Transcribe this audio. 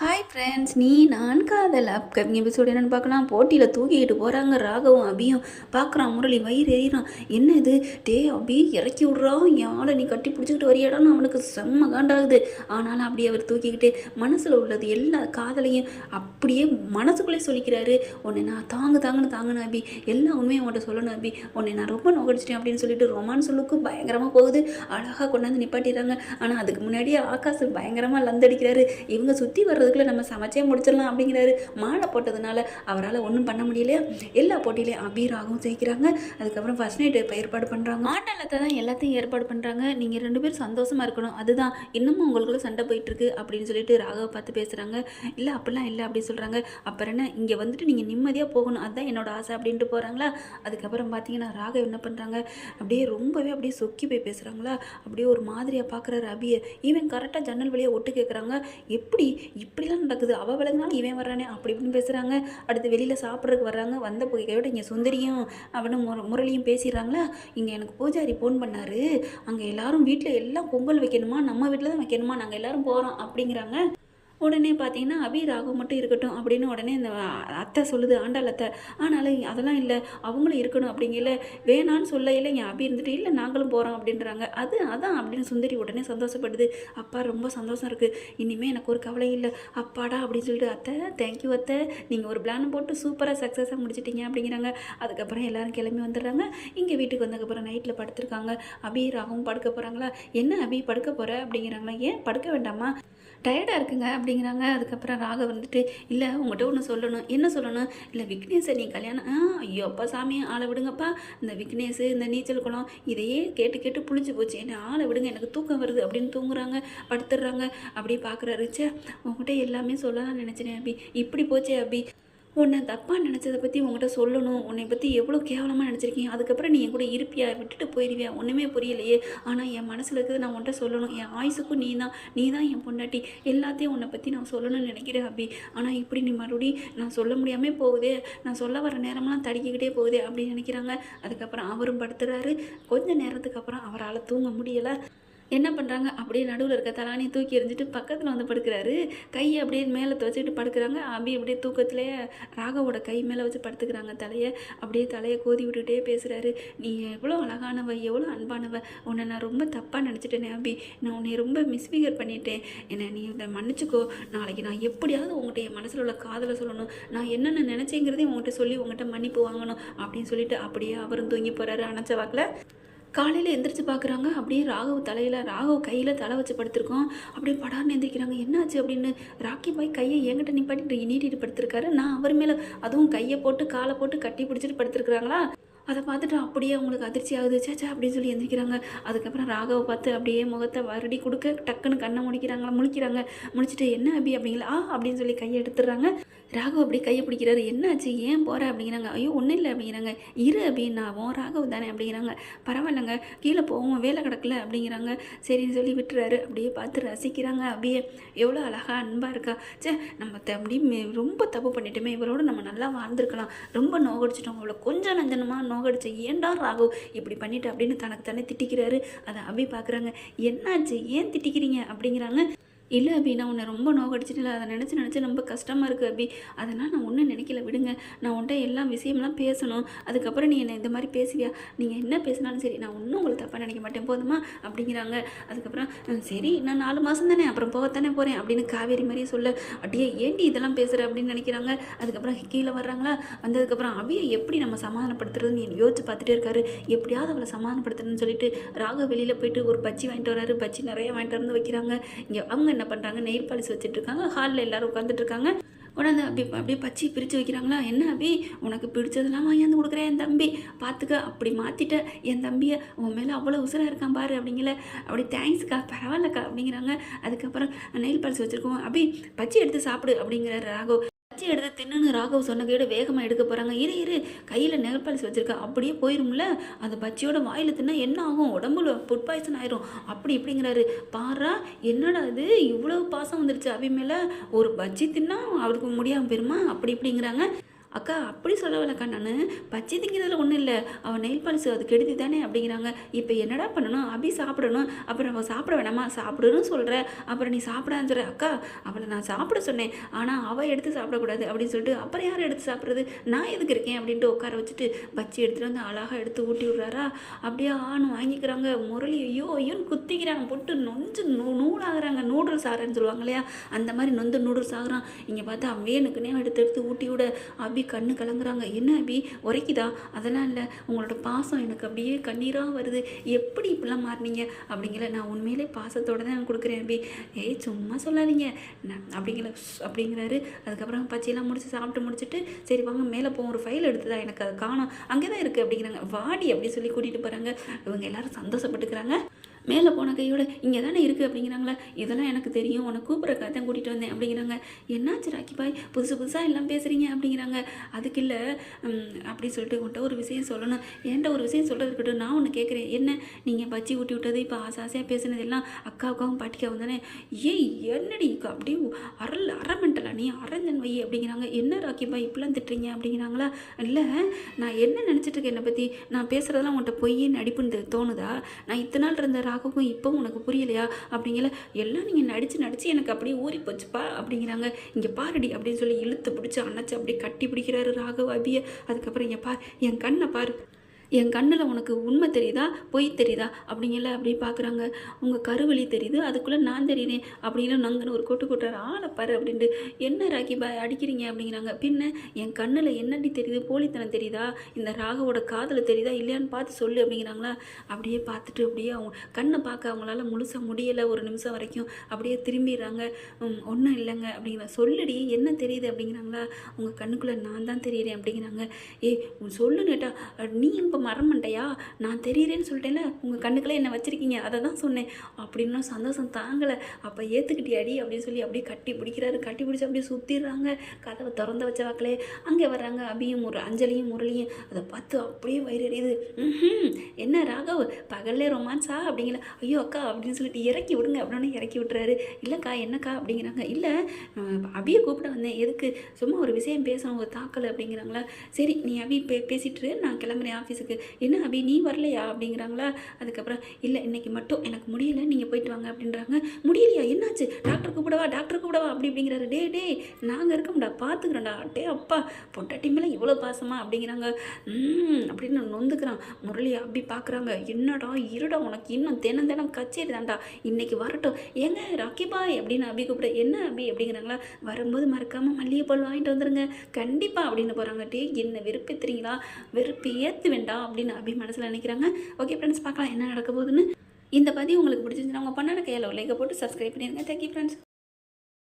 Hi friends நீ நான் காதல். அப்கமிங் எபிசோடு என்னென்னு பார்க்கலாம். போட்டியில் தூக்கிக்கிட்டு போகிறாங்க ராகவும் அபியும். பார்க்குறான் முரளி வயிறு எறிகிறான் என்ன இது? டே அபி இறக்கி விட்றான் என் ஆளை நீ கட்டி பிடிச்சிக்கிட்டு வரியாடான்னு அவனுக்கு செம்ம காண்டாகுது. ஆனாலும் அப்படியே அவர் தூக்கிக்கிட்டு மனசில் உள்ளது எல்லா காதலையும் அப்படியே மனசுக்குள்ளே சொல்லிக்கிறாரு. உன்னை நான் தாங்கு தாங்குன்னு தாங்கணும் அபி. எல்லா உண்மையும் அவன்கிட்ட சொல்லணும் அபி. உன்னை நான் ரொம்ப நோக்கடிச்சிட்டேன் அப்படின்னு சொல்லிட்டு ரொமான்ஸ் சொல்லுக்கும் பயங்கரமாக போகுது. அழகாக கொண்டாந்து நிப்பாட்டிடுறாங்க. ஆனால் அதுக்கு முன்னாடியே ஆகாஷ் பயங்கரமாக லந்தடிக்கிறாரு. இவங்க சுற்றி வர்றதுக்குள்ள நம்ம சமைச்சே முடிச்சிடலாம் அப்படிங்கிறாரு. மாலை போட்டதுனால அவரால் ஒன்றும் பண்ண முடியலையா? எல்லா போட்டியிலையும் அபீராகவும் ஜெயிக்கிறாங்க. அதுக்கப்புறம் ஃபர்ஸ்ட் நைட் ஏற்பாடு பண்ணுறாங்க ஆட்டலத்தை தான் எல்லாத்தையும் ஏற்பாடு பண்ணுறாங்க நீங்கள் ரெண்டு பேரும் சந்தோஷமாக இருக்கணும். அதுதான். இன்னமும் உங்களுக்குள்ள சண்டை போயிட்டுருக்கு அப்படின்னு சொல்லிட்டு ராகவை பார்த்து பேசுகிறாங்க இல்லை அப்படிலாம் இல்லை அப்படின்னு சொல்கிறாங்க அப்புறம் என்ன? இங்கே வந்துட்டு நீங்கள் நிம்மதியாக போகணும். அதுதான் என்னோட ஆசை அப்படின்ட்டு போகிறாங்களா அதுக்கப்புறம் பார்த்தீங்கன்னா ராகவ் என்ன பண்ணுறாங்க அப்படியே ரொம்பவே அப்படியே சொக்கி போய் பேசுகிறாங்களா அப்படியே ஒரு மாதிரியாக பார்க்குறாரு அபியை ஈவன் கரெக்டாக ஜன்னல் வழியாக ஒட்டு கேட்குறாங்க எப்படி இப்படிலாம் நடக்குது. அவள் விலகினாலும் இவன் வர்றானே அப்படி இப்படின்னு பேசுகிறாங்க அடுத்து வெளியில் சாப்பிட்றதுக்கு வர்றாங்க. வந்த போகையோட இங்கே சுந்தரியும் அவனும் முர முரளியும் பேசிடுறாங்களா? இங்கே எனக்கு பூஜாரி ஃபோன் பண்ணாரு. அங்கே எல்லாரும் வீட்டில் எல்லாம் பொங்கல் வைக்கணுமா? நம்ம வீட்டில் தான் வைக்கணுமா? நாங்கள் எல்லாரும் போகிறோம் அப்படிங்கிறாங்க. உடனே பார்த்தீங்கன்னா அபி ராகு மட்டும் இருக்கட்டும் அப்படின்னு உடனே இந்த அத்தை சொல்லுது ஆண்டாள் அத்தை ஆனாலும் அதெல்லாம் இல்லை அவங்களும் இருக்கணும் அப்படிங்கல வேணான்னு சொல்ல இல்லை என் அபி இருந்துட்டு இல்லை நாங்களும் போகிறோம் அப்படின்றாங்க. அது அதான் அப்படின்னு சுந்தரி உடனே சந்தோஷப்படுது. அப்பா ரொம்ப சந்தோஷம் இருக்குது இனிமேல் எனக்கு ஒரு கவலை இல்லை. அப்பாடா அப்படின்னு சொல்லிட்டு அத்தை தேங்க்யூ அத்தை. நீங்கள் ஒரு பிளான் போட்டு சூப்பராக சக்ஸஸாக முடிச்சிட்டீங்க அப்படிங்கிறாங்க. அதுக்கப்புறம் எல்லாரும் கிளம்பி வந்துடுறாங்க. இங்கே வீட்டுக்கு வந்ததுக்கப்புறம் நைட்டில் படுத்திருக்காங்க. அபி ராகவும் படுக்க போகிறாங்களா என்ன அபி படுக்க போகிற அப்படிங்கிறாங்களா. ஏன் படுக்க வேண்டாமா? டயர்டாக இருக்குங்க அப்படிங்கிறாங்க. அதுக்கப்புறம் ராக வந்துட்டு இல்லை உங்கள்கிட்ட ஒன்று சொல்லணும். என்ன சொல்லணும்? இல்லை விக்னேஷை நீ கல்யாணம் ஆ ஐயோ அப்பா சாமி ஆளை விடுங்கப்பா. இந்த விக்னேஷ் இந்த நீச்சல் குளம் இதையே கேட்டு கேட்டு புளிச்சு போச்சு. என்ன ஆளை விடுங்க எனக்கு தூக்கம் வருது அப்படின்னு தூங்குறாங்க படுத்துடுறாங்க. அப்படியே பார்க்குறாரு சே உங்கள்கிட்ட எல்லாமே சொல்லலாம் நினச்சினேன் அபி. இப்படி போச்சே அபி. உன்னை தப்பாக நினச்சதை பற்றி உங்கள்கிட்ட சொல்லணும். உன்னை பற்றி எவ்வளோ கேவலமாக நினச்சிருக்கீங்க? அதுக்கப்புறம் நீ என் கூட இருப்பியா? விட்டுட்டு போயிடுவியா ஒன்றுமே புரியலையே. ஆனால் என் மனசில் இருக்கிறது நான் உன்கிட்ட சொல்லணும். என் ஆயுசுக்கும் நீ தான் நீ தான் என் பொண்டாட்டி. எல்லாத்தையும் உன்னை பற்றி நான் சொல்லணும்னு நினைக்கிறேன் அப்படி ஆனால் இப்படி நீ மறுபடியும் நான் சொல்ல முடியாமல் போகுதே. நான் சொல்ல வர நேரமெல்லாம் தடிக்கிக்கிட்டே போகுதே அப்படின்னு நினைக்கிறாங்க. அதுக்கப்புறம் அவரும் படுத்துறாரு. கொஞ்ச நேரத்துக்கு அப்புறம் அவரால் தூங்க முடியலை. என்ன பண்ணுறாங்க அப்படியே நடுவில் இருக்க தலானி தூக்கி எறிஞ்சிட்டு பக்கத்தில் வந்து படுக்கிறாரு. கையை அப்படியே மேலே துவச்சிட்டு படுக்கிறாங்க. அபி அப்படியே தூக்கத்துலேயே ராகவோட கை மேலே வச்சு படுத்துக்கிறாங்க தலையை. அப்படியே தலையை கோதி விட்டுட்டே பேசுகிறாரு நீ எவ்வளோ அழகானவ எவ்வளோ அன்பானவ. உன்னை நான் ரொம்ப தப்பாக நினச்சிட்டேனே அபி. நான் உன்னை ரொம்ப மிஸ்பிகர் பண்ணிட்டேன். என்னை நீ இதை மன்னிச்சுக்கோ. நாளைக்கு நான் எப்படியாவது உங்கள்கிட்ட என் மனசில் உள்ள காதலை சொல்லணும். நான் என்னென்ன நினச்சேங்கிறதையும் உங்கள்கிட்ட சொல்லி உங்கள்கிட்ட மன்னிப்பு வாங்கணும். அப்படின்னு சொல்லிட்டு அப்படியே அவரும் தூங்கி போகிறாரு அணைச்ச வாக்கில் காலையில் எந்திரிச்சு பார்க்குறாங்க அப்படியே ராகவ் தலையில் ராகவ் கையில் தலை வச்சு படுத்திருக்கோம் அப்படியே படார்னு எந்திரிக்கிறாங்க. என்னாச்சு? அப்படின்னு ராக்கி பாய் கையை என்கிட்ட நிப்பாட்டி நீட்டிட்டு படுத்திருக்காரு. நான் அவர் மேலே அதுவும் கையை போட்டு காலை போட்டு கட்டி பிடிச்சிட்டு படுத்திருக்கிறாங்களா? அதை பார்த்துட்டு அப்படியே அவங்களுக்கு அதிர்ச்சி ஆகுது. சேச்சா அப்படின்னு சொல்லி எந்திரிக்கிறாங்க. அதுக்கப்புறம் ராகவை பார்த்து அப்படியே முகத்தை வருடி கொடுக்க டக்குன்னு கண்ணை முடிக்கிறாங்களா முழிக்கிறாங்க. முழிச்சிட்டு என்ன அபி? அப்படிங்களா? ஆ அப்படின்னு சொல்லி கையை எடுத்துடுறாங்க. ராகவ் அப்படி கையை பிடிக்கிறாரு. என்னாச்சு? ஏன் போகிற அப்படிங்கிறாங்க. ஐயோ ஒன்றும் இல்லை அப்படிங்கிறாங்க. இரு அப்படின்னாவும் ராகவ் தானே அப்படிங்கிறாங்க. பரவாயில்லைங்க. கீழே போவோம். வேலை கிடக்கல அப்படிங்கிறாங்க. சரின்னு சொல்லி விட்டுறாரு. அப்படியே பார்த்து ரசிக்கிறாங்க. அப்படியே எவ்வளோ அழகாக அன்பாக இருக்கா. சே நம்ம தம்பி ரொம்ப தப்பு பண்ணிட்டோமே. இவரோட நம்ம நல்லா வாழ்ந்துருக்கலாம். ரொம்ப நோகடிச்சிட்டோம். அவ்வளோ கொஞ்சம் நஞ்சனமாக நோகடிச்சு ஏன்டா ராகவ் இப்படி பண்ணிட்டு? அப்படின்னு தனக்கு தானே திட்டிக்கிறாரு. அதை அப்படியே பார்க்குறாங்க என்னாச்சு? ஏன் திட்டிக்கிறீங்க? அப்படிங்கிறாங்க. இல்லை அபி நான் உன்னை ரொம்ப நோக்கடிச்சிட்டு அதை நினச்சி நினச்சி ரொம்ப கஷ்டமாக இருக்குது அபி. அதெல்லாம் நான் ஒன்றும் நினைக்கல விடுங்க. நான் உன்ட்ட எல்லா விஷயம்லாம் பேசணும். அதுக்கப்புறம் நீ என்னை இந்த மாதிரி பேசுவியா? நீங்கள் என்ன பேசினாலும் சரி நான் ஒன்றும் உங்களை தப்பாக நினைக்க மாட்டேன். போதுமா? அப்படிங்கிறாங்க. அதுக்கப்புறம் சரி நான் நாலு மாதம் தானே அப்புறம் போகத்தானே போகிறேன் அப்படின்னு காவேரி மாதிரியே சொல்ல அப்படியே ஏண்டி இதெல்லாம் பேசுகிற அப்படின்னு நினைக்கிறாங்க. அதுக்கப்புறம் கீழே வர்றாங்களா? வந்ததுக்கப்புறம் அபியை எப்படி நம்ம சமாதானப்படுத்துறதுன்னு யோசிச்சு பார்த்துட்டே இருக்காரு. எப்படியாவது அவளை சமாதானப்படுத்தணும்னு சொல்லிட்டு ராக வெளியில் போயிட்டு ஒரு பச்சி வாங்கிட்டு வராரு பச்சி நிறைய வாங்கிட்டு வந்து வைக்கிறாங்க. இங்கே அவங்க என்ன பண்ணுறாங்க நெயில் பாலிஸ் வச்சுட்ருக்காங்க. ஹாலில் எல்லாரும் உட்காந்துட்டு இருக்காங்க உடனே அப்படி அப்படியே பச்சி பிரித்து வைக்கிறாங்களா? என்ன அபி? உனக்கு பிடிச்சதெல்லாம் வாங்கியாந்து கொடுக்குறேன் என் தம்பி. பார்த்துக்க அப்படி மாற்றிட்ட என் தம்பியை உன் மேலே அவ்வளோ உசுராக இருக்கான் பாரு அப்படிங்கல. அப்படி தேங்க்ஸ்க்கா பரவாயில்லக்கா அப்படிங்கிறாங்க. அதுக்கப்புறம் நெயில் பாலிஸ் வச்சுருக்கோம். அபி பச்சி எடுத்து சாப்பிடு அப்படிங்கிறாரு ராகோ பச்சி எடுத்து தின்னுன்னு ராகவ் சொன்ன கேடு வேகமாக எடுக்க போகிறாங்க இரு இரு கையில் நெல் பாலிஸ் வச்சுருக்கா. அப்படியே போயிரும்ல? அந்த பச்சியோட வாயில் தின்னா என்ன ஆகும்? உடம்புல ஃபுட் பாய்சன் ஆயிரும். அப்படி இப்படிங்கிறாரு. பாரா என்னடா இது? இவ்வளோ பாசம் வந்துருச்சு. அவி மேலே ஒரு பஜ்ஜி தின்னா அவருக்கு முடியாமல் போயிருமா? அப்படி இப்படிங்கிறாங்க. அக்கா அப்படி சொல்ல வரலக்கா நான். பச்சை திங்கிறதுல ஒன்றும் இல்லை. அவன் நெயில் பாலிஸ் அது கெடுதி தானே அப்படிங்கிறாங்க. இப்போ என்னடா பண்ணணும்? அப்படி சாப்பிடணும். அப்புறம் அவன் சாப்பிட வேணாமா? சாப்பிடணும்னு சொல்கிற அப்புறம் நீ சாப்பிடான்னு சொல்கிற அக்கா அவளை நான் சாப்பிட சொன்னேன். ஆனால் அவள் எடுத்து சாப்பிடக்கூடாது அப்படின்னு சொல்லிட்டு அப்புறம் யார் எடுத்து சாப்பிட்றது? நான் எதுக்கு இருக்கேன்? அப்படின்ட்டு உட்கார வச்சுட்டு பச்சி எடுத்துகிட்டு வந்து அழகாக எடுத்து ஊட்டி விட்றாரா? அப்படியே ஆணும் வாங்கிக்கிறாங்க. முரளி ஐயோ ஐயோன்னு குத்திக்கிறாங்க. போட்டு நொஞ்சு நூ நூலாகிறாங்க. நூடுல்ஸ் ஆகிறேன்னு சொல்லுவாங்க இல்லையா? அந்த மாதிரி நொந்து நூடுல்ஸ் ஆகுறான். இங்கே பார்த்தா வேணுக்குன்னே எடுத்து எடுத்து ஊட்டி விட. அப்படி அபி கண்ணு கலங்குறாங்க. என்ன அபி உரைக்குதா? அதெல்லாம் இல்லை. உங்களோட பாசம் எனக்கு அப்படியே கண்ணீராக வருது. எப்படி இப்படிலாம் மாறினீங்க? அப்படிங்கிற நான் உண்மையிலே பாசத்தோடு தான் கொடுக்குறேன் அபி ஏய் சும்மா சொல்லாதீங்க. அப்படிங்கிற அப்படிங்கிறாரு. அதுக்கப்புறம் பச்சையெல்லாம் முடிச்சு சாப்பிட்டு முடிச்சுட்டு சரி வாங்க மேலே போவோம். ஒரு ஃபைல் எடுத்ததா? எனக்கு அதை காணும். அங்கே தான் இருக்குது அப்படிங்கிறாங்க. வாடி அப்படி சொல்லி கூட்டிகிட்டு போகிறாங்க இவங்க எல்லாரும் சந்தோஷப்பட்டுக்கிறாங்க. மேலே போன கையோடு இங்கே தானே இருக்குது அப்படிங்கிறாங்களா? இதெல்லாம் எனக்கு தெரியும். உன்னை கூப்பிட்றக்காக தான் கூட்டிகிட்டு வந்தேன் அப்படிங்கிறாங்க. என்னாச்சு ராக்கி பாய்? புதுசு புதுசாக எல்லாம் பேசுகிறீங்க அப்படிங்கிறாங்க. அதுக்கு இல்லை. அப்படி சொல்லிட்டு உன்ட்ட ஒரு விஷயம் சொல்லணும். என்கிட்ட ஒரு விஷயம் சொல்கிறது நான் ஒன்று கேட்குறேன். என்ன? நீங்கள் பச்சி ஊட்டி விட்டது இப்போ ஆசை ஆசையாக பேசுனது எல்லாம் அக்காவுக்காகவும் பாட்டிக்காவும் தானே? ஏய் என்னடி அப்படியே அரல் அற நீ அரஞ்சன் வை அப்படிங்கிறாங்க. என்ன ராக்கி பாய் இப்படிலாம் திட்டுறீங்க? அப்படிங்கிறாங்களா. இல்லை நான் என்ன நினச்சிட்டு இருக்கேன் என்னை பற்றி நான் பேசுகிறதெல்லாம் உன்கிட்ட பொய் நடிப்புன்னு தோணுதா? நான் இத்தனை நாள் இருந்த ராகவும் இப்போ உனக்கு புரியலையா? அப்படிங்கிற எல்லாம் நீங்கள் நடித்து நடித்து எனக்கு அப்படியே ஊறி போச்சுப்பா அப்படிங்கிறாங்க. இங்கே பாருடி அப்படின்னு சொல்லி இழுத்து பிடிச்சி அணைச்சி அப்படியே கட்டி பிடிக்கிறாரு ராகவ் அபிய. அதுக்கப்புறம் இங்கே பார் என் கண்ணை பாரு. என் கண்ணில் உனக்கு உண்மை தெரியுதா? பொய் தெரியுதா? அப்படிங்கல அப்படி பார்க்குறாங்க உங்கள் கருவழி தெரியுது அதுக்குள்ளே நான் தெரியுறேன் அப்படின்லாம் நங்குன்னு ஒரு கொட்டு கொட்டுறாரு. ஆளை பாரு அப்படின்ட்டு என்ன ராக்கி பாய் அடிக்கிறீங்க? அப்படிங்கிறாங்க. பின்ன என் கண்ணில் என்னடி தெரியுது? போலித்தனம் தெரியுதா? இந்த ராகவோட காதில் தெரியுதா? இல்லையான்னு பார்த்து சொல்லு அப்படிங்கிறாங்களா. அப்படியே பார்த்துட்டு அப்படியே அவங்க கண்ணை பார்க்க அவங்களால முழுசாக முடியலை ஒரு நிமிஷம் வரைக்கும் அப்படியே திரும்பிடுறாங்க. ஒன்றும் இல்லைங்க அப்படிங்கிற சொல்லுடி என்ன தெரியுது? அப்படிங்கிறாங்களா. உங்கள் கண்ணுக்குள்ளே நான் தான் தெரியுறேன் அப்படிங்கிறாங்க. ஏய் உன் சொல்லு நேட்டா நீ இப்போ மரமண்டையா நான் தெரியுறேன்னு சொல்லிட்டேன்ல. உங்கள் கண்ணுக்குள்ளே என்ன வச்சுருக்கீங்க. அதை தான் சொன்னேன். அப்படின்னு சந்தோஷம் தாங்கலை. அப்போ ஏற்றுக்கிட்டியாடி அப்படின்னு சொல்லி அப்படியே கட்டி பிடிக்கிறாரு. கட்டி பிடிச்சி அப்படியே சுற்றிடுறாங்க கதவை திறந்து வச்ச வாக்கிலே அங்கே வர்றாங்க அபியும் ஒரு அஞ்சலியும் முரளியும். அதை பார்த்து அப்படியே வயிறு எரியுது. ம்ஹும். என்ன ராகவ்? பகல்லே ரொமான்ஸா? அப்படிங்கிற ஐயோ அக்கா அப்படின்னு சொல்லிட்டு இறக்கி விடுங்க அப்படின்னு இறக்கி விட்டுறாரு. இல்லைக்கா என்னக்கா? அப்படிங்கிறாங்க. இல்லை அபியை கூப்பிட வந்தேன். எதுக்கு? சும்மா ஒரு விஷயம் பேசணும் ஒரு தாக்கல் அப்படிங்கிறாங்களா? சரி நீ அபி பே பேசிட்டுரு நான் கிளம்புறேன் ஆஃபீஸுக்கு. என்ன அபி நீ வரலையா? அப்படிங்கிறாங்களா? அதுக்கப்புறம் இல்லை இன்னைக்கு மட்டும் எனக்கு முடியல நீங்கள் போயிட்டு வாங்க அப்படின்றாங்க. முடியலையா? என்னாச்சு? டாக்டர் கூப்பிடவா? டாக்டர் கூப்பிடவா? அப்படி அப்படிங்கிறாரு டே டே நாங்கள் இருக்கோம்டா பார்த்துக்குறோம்டா டே அப்பா பொண்டாட்டி மேலே இவ்வளோ பாசமா? அப்படிங்கிறாங்க. ம் அப்படின்னு நொந்துக்கிறான். முரளி அப்படி பார்க்குறாங்க என்னடா இருடா உனக்கு இன்னும் தினம் தினம் கச்சேரி தான்டா. இன்னைக்கு வரட்டும். ஏங்க ராக்கி பாய் அப்படின்னு அபி கூப்பிட என்ன அபி? அப்படிங்கிறாங்களா. வரும்போது மறக்காமல் மல்லிகைப்பூ வாங்கிட்டு வந்துருங்க. கண்டிப்பாக அப்படின்னு போகிறாங்க டே என்ன வெறுப்பேத்துறீங்களா? வெறுப்பு ஏற்று வேண்டாம் அப்படின்னு அபி மனசில் நினைக்கிறாங்க. ஓகே ஃப்ரெண்ட்ஸ் பார்க்கலாம் என்ன நடக்க போகுதுன்னு. இந்த பதிவு உங்களுக்கு பிடிச்சிருந்துச்சுன்னா உங்கள் பண்ணாட கையில் லைக்கை போட்டு சப்ஸ்கிரைப் பண்ணிடுங்க. Thank you friends